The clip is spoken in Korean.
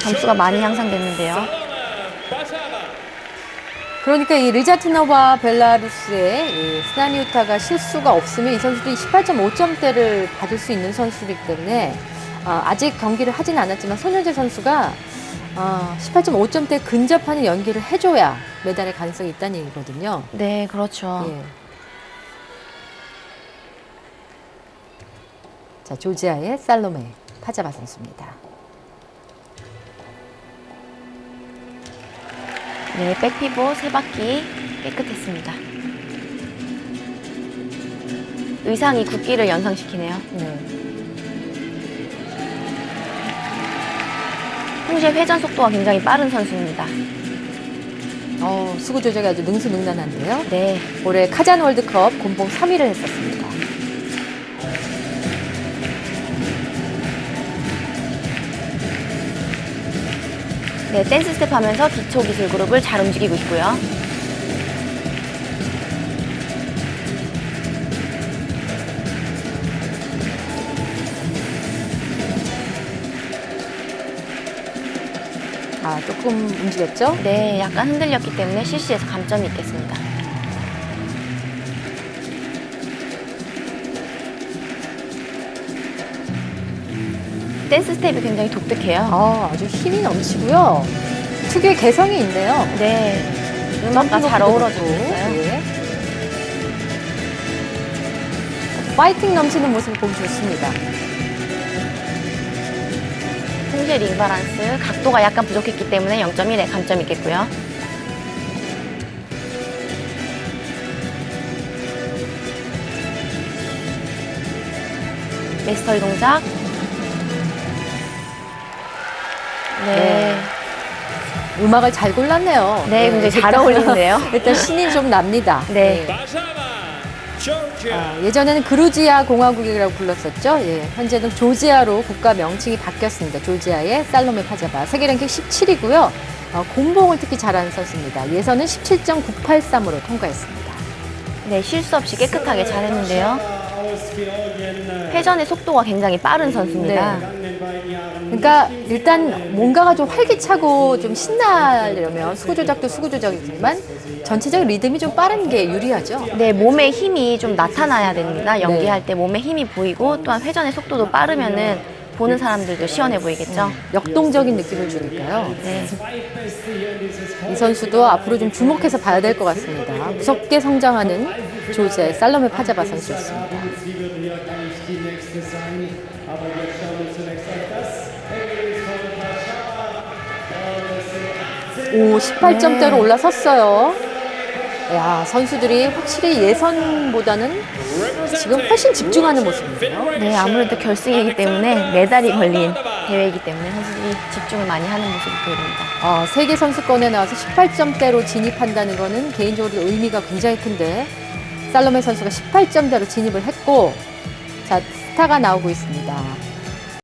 점수가 많이 향상됐는데요. 그러니까 이 르자트너와 벨라루스의 이 스나니우타가 실수가 없으면 이 선수들이 18.5점대를 받을 수 있는 선수이기 때문에 아, 아직 경기를 하진 않았지만 손현재 선수가 아, 18.5점대 근접하는 연기를 해줘야 메달의 가능성이 있다는 얘기거든요. 네, 그렇죠. 예. 자, 조지아의 살로메 파자바 선수입니다. 네, 백피보 세 바퀴 깨끗했습니다. 의상이 굵기를 연상시키네요. 네. 평소에 회전 속도가 굉장히 빠른 선수입니다. 어, 수구 조작이 아주 능수능란한데요. 네, 올해 카잔 월드컵 곤봉 3위를 했었습니다. 네, 댄스 스텝 하면서 기초 기술 그룹을 잘 움직이고 있고요. 아, 조금 움직였죠? 네, 약간 흔들렸기 때문에 실시에서 감점이 있겠습니다. 댄스 스텝이 굉장히 독특해요. 아, 아주 힘이 넘치고요. 특유의 개성이 있네요. 네, 음악과 잘 어우러지고 높고, 있어요. 예. 파이팅 넘치는 모습을 보기 좋습니다. 홍제 링 바란스 각도가 약간 부족했기 때문에 0.1의 감점이 있겠고요. 메스터리 동작. 네. 음악을 잘 골랐네요. 네, 굉장히 잘 어울리는데요. 일단 신이 좀 납니다. 네. 아, 예전에는 그루지아 공화국이라고 불렀었죠. 예, 현재는 조지아로 국가 명칭이 바뀌었습니다. 조지아의 살로메 파자바. 세계 랭킹 17이고요. 어, 공봉을 특히 잘하는 선수입니다. 예선은 17.983으로 통과했습니다. 네, 실수 없이 깨끗하게 잘했는데요. 회전의 속도가 굉장히 빠른 선수입니다. 그러니까 일단 뭔가가 좀 활기차고 좀 신나려면 수구 조작도 수구 조작이지만 전체적인 리듬이 좀 빠른 게 유리하죠. 네, 몸에 힘이 좀 나타나야 됩니다. 연기할 때 몸에 힘이 보이고 또한 회전의 속도도 빠르면은 보는 사람들도 시원해 보이겠죠. 역동적인 느낌을 주니까요. 네. 이 선수도 앞으로 좀 주목해서 봐야 될 것 같습니다. 무섭게 성장하는 조지아의 살로메 파자바 선수였습니다. 오, 18점대로 올라섰어요. 야, 선수들이 확실히 예선보다는 지금 훨씬 집중하는 모습인데요. 네, 아무래도 결승이기 때문에 메달이 걸린 대회이기 때문에 선수들이 집중을 많이 하는 모습이 보입니다. 어, 세계 선수권에 나와서 18점대로 진입한다는 거는 개인적으로 의미가 굉장히 큰데 살로메 선수가 18점대로 진입을 했고 자 스타가 나오고 있습니다.